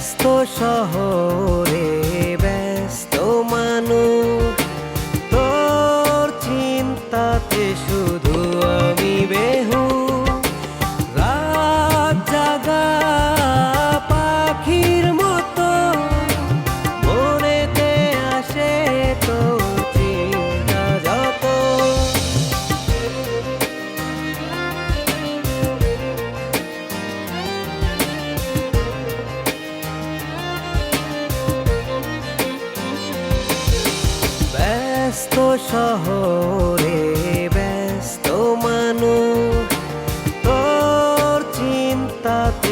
ব্যস্ত শহরে ব্যস্ত শহরে ব্যস্ত মানুষ। তোর চিন্তাতে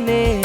জীবনে